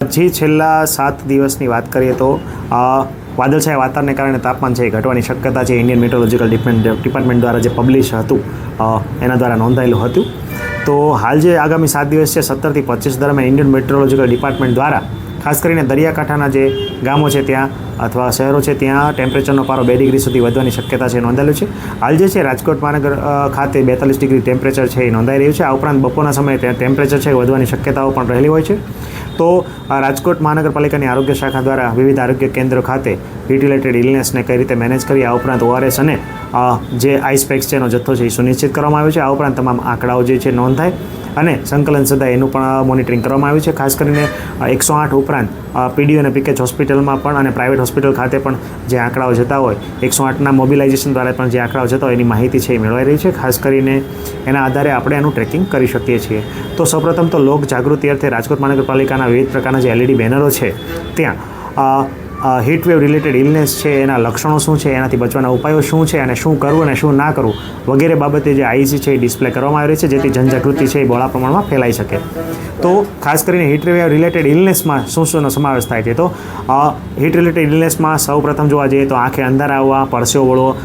જે, છેલ્લા સાત દિવસની વાત કરીએ તો વાદળછાયા વાતાવરણને કારણે તાપમાન છે ઘટવાની શક્યતા છે. ઇન્ડિયન મેટ્રોલોજીકલ ડિપાર્ટમેન્ટ દ્વારા જે પબ્લિશ હતું એના દ્વારા નોંધાયેલું હતું. તો હાલ જે આગામી સાત દિવસ છે, સત્તરથી પચીસ દરમિયાન ઇન્ડિયન મેટ્રોલોજીકલ ડિપાર્ટમેન્ટ દ્વારા ખાસ કરીને દરિયાકાંઠાના જે ગામો છે ત્યાં અથવા શહેરો છે, ત્યાં ટેમ્પરેચરનો પારો બે ડિગ્રી સુધી વધવાની શક્યતા છે નોંધાયેલું છે. હાલ જે છે, રાજકોટ મહાનગર ખાતે બેતાલીસ ડિગ્રી ટેમ્પરેચર છે એ નોંધાઈ રહ્યું છે. આ ઉપરાંત બપોરના સમયે ત્યાં ટેમ્પરેચર છે વધવાની શક્યતાઓ પણ રહેલી હોય છે. તો રાજકોટ મહાનગરપાલિકાની આરોગ્ય શાખા દ્વારા વિવિધ આરોગ્ય કેન્દ્રો ખાતે હીટ ઇલનેસને કઈ રીતે મેનેજ કરી, આ ઉપરાંત ઓઆરએસ અને જે આઈસ પેક્સ છે એનો જથ્થો છે એ સુનિશ્ચિત કરવામાં આવ્યો છે. આ ઉપરાંત તમામ આંકડાઓ જે છે નોંધાય. અને સંકલન સદાય એનું પણ મોનિટરિંગ કરવામાં આવ્યું છે. ખાસ કરીને એકસો આઠ ઉપરાંત પીડીઓ અને પીકેચ હોસ્પિટલમાં પણ અને પ્રાઇવેટ હોસ્પિટલ ખાતે પણ જે આંકડાઓ જતા હોય, એકસો આઠના મોબિલાઇઝેશન દ્વારા પણ જે આંકડાઓ જતા હોય એની માહિતી છે એ મેળવાઈ રહી છે. ખાસ કરીને એના આધારે આપણે એનું ટ્રેકિંગ કરી શકીએ છીએ. તો સૌપ્રથમ તો લોક જાગૃતિ અર્થે રાજકોટ મહાનગરપાલિકાના વિવિધ પ્રકારના જે એલઈડી બેનરો છે, ત્યાં અ, હીટ વેવ રિલેટેડ ઇલનેસ છે એના લક્ષણો શું છે એનાથી બચવાના ઉપાયો શું છે અને શું કરવું અને શું ના કરવું વગેરે બાબતે જે આઈસી છે એ ડિસ્પ્લે કરવામાં આવી રહી છે જેથી જનજાગૃતિ છે એ બહોળા પ્રમાણમાં ફેલાઈ શકે. તો ખાસ કરીને હીટવેવ રિલેટેડ ઇલનેસમાં શું શુંનો સમાવેશ થાય છે? તો હીટ રિલેટેડ ઇલનેસમાં સૌ પ્રથમ જોવા જઈએ તો આંખે અંધારા આવવા પરસેવો વળવો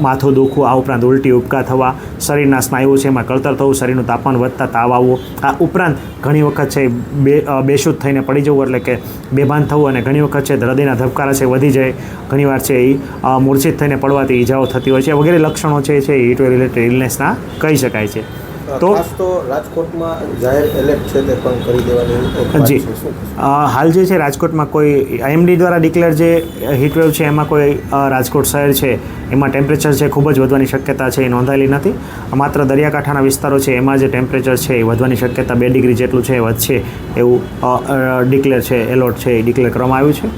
માથું દુખવું આ ઉપરાંત ઉલટી ઉપકા થવા શરીરના સ્નાયુઓ છે એમાં કળતર થવું શરીરનું તાપમાન વધતા તાવ આવવો આ ઉપરાંત ઘણી વખત છે બે બેશુદ્ધ થઈને પડી જવું એટલે કે બેભાન થવું અને ઘણી વખત છે હૃદયના ધબકારા છે, વધી જાય, ઘણીવાર છે એ મૂર્છિત થઈને પડવાથી ઈજાઓ થતી હોય છે વગેરે લક્ષણો છે એ હીટ વેવ રિલેટેડ ઇલનેસના કહી શકાય છે. તો તો રાજકોટમાં જાહેર એલર્ટ છે તે પણ કરી દેવાની જી. હાલ જે છે રાજકોટમાં કોઈ આઈએમડી દ્વારા ડિક્લેર જે હીટવેવ છે એમાં કોઈ રાજકોટ શહેર છે એમાં ટેમ્પરેચર છે ખૂબ જ વધવાની શક્યતા છે એ નોંધાયેલી નથી. માત્ર દરિયાકાંઠાના વિસ્તારો છે એમાં જે ટેમ્પરેચર છે એ વધવાની શક્યતા બે ડિગ્રી જેટલું છે વધશે એવું ડિક્લેર છે એલોટ છે એ ડિક્લેર કરવામાં આવ્યું છે.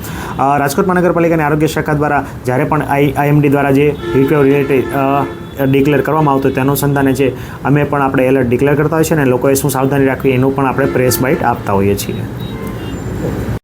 રાજકોટ મહાનગરપાલિકાની આરોગ્ય શાખા દ્વારા જ્યારે પણ આઈ આઈએમડી દ્વારા જે હીટવેવ રિલેટેડ ડિક્લેર કરવામાં આવતું તેનું અનુસંધાને છે અમે પણ આપણે એલર્ટ ડિક્લેર કરતા હોઈએ છીએ અને લોકોએ શું સાવધાની રાખવી એનું પણ આપણે પ્રેસ બાઇટ આપતા હોઈએ છીએ.